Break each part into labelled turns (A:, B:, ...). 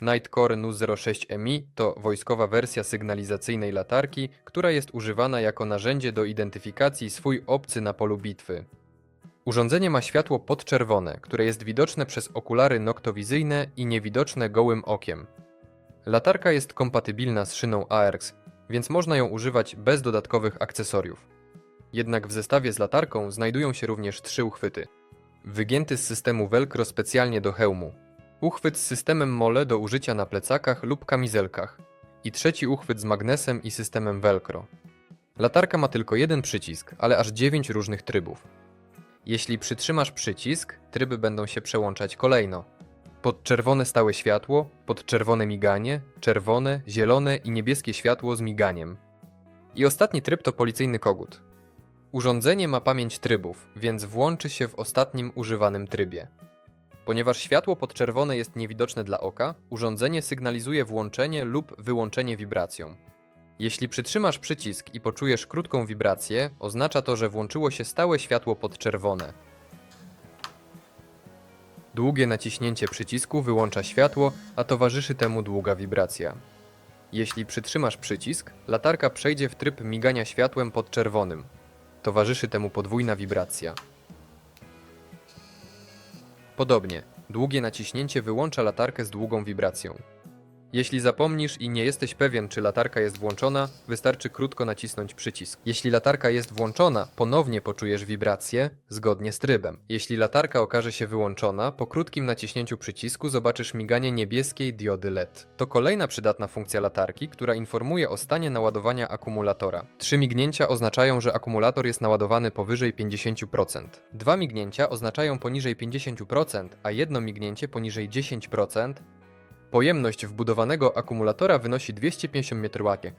A: Nightcore NU-06MI to wojskowa wersja sygnalizacyjnej latarki, która jest używana jako narzędzie do identyfikacji swój obcy na polu bitwy. Urządzenie ma światło podczerwone, które jest widoczne przez okulary noktowizyjne i niewidoczne gołym okiem. Latarka jest kompatybilna z szyną AERX, więc można ją używać bez dodatkowych akcesoriów. Jednak w zestawie z latarką znajdują się również trzy uchwyty. Wygięty z systemu Velcro specjalnie do hełmu. Uchwyt z systemem Mole do użycia na plecakach lub kamizelkach. I trzeci uchwyt z magnesem i systemem Velcro. Latarka ma tylko jeden przycisk, ale aż 9 różnych trybów. Jeśli przytrzymasz przycisk, tryby będą się przełączać kolejno. Podczerwone stałe światło, podczerwone miganie, czerwone, zielone i niebieskie światło z miganiem. I ostatni tryb to policyjny kogut. Urządzenie ma pamięć trybów, więc włączy się w ostatnim używanym trybie. Ponieważ światło podczerwone jest niewidoczne dla oka, urządzenie sygnalizuje włączenie lub wyłączenie wibracją. Jeśli przytrzymasz przycisk i poczujesz krótką wibrację, oznacza to, że włączyło się stałe światło podczerwone. Długie naciśnięcie przycisku wyłącza światło, a towarzyszy temu długa wibracja. Jeśli przytrzymasz przycisk, latarka przejdzie w tryb migania światłem podczerwonym. Towarzyszy temu podwójna wibracja. Podobnie, długie naciśnięcie wyłącza latarkę z długą wibracją. Jeśli zapomnisz i nie jesteś pewien, czy latarka jest włączona, wystarczy krótko nacisnąć przycisk. Jeśli latarka jest włączona, ponownie poczujesz wibrację zgodnie z trybem. Jeśli latarka okaże się wyłączona, po krótkim naciśnięciu przycisku zobaczysz miganie niebieskiej diody LED. To kolejna przydatna funkcja latarki, która informuje o stanie naładowania akumulatora. Trzy mignięcia oznaczają, że akumulator jest naładowany powyżej 50%. Dwa mignięcia oznaczają poniżej 50%, a jedno mignięcie poniżej 10%, Pojemność wbudowanego akumulatora wynosi 250 mWh.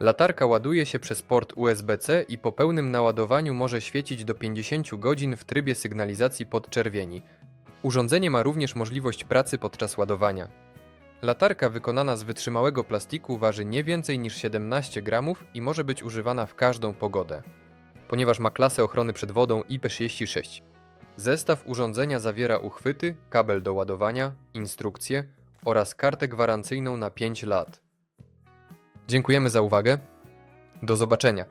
A: Latarka ładuje się przez port USB-C i po pełnym naładowaniu może świecić do 50 godzin w trybie sygnalizacji podczerwieni. Urządzenie ma również możliwość pracy podczas ładowania. Latarka wykonana z wytrzymałego plastiku waży nie więcej niż 17 gramów i może być używana w każdą pogodę, ponieważ ma klasę ochrony przed wodą IP66. Zestaw urządzenia zawiera uchwyty, kabel do ładowania, instrukcje oraz kartę gwarancyjną na 5 lat. Dziękujemy za uwagę. Do zobaczenia.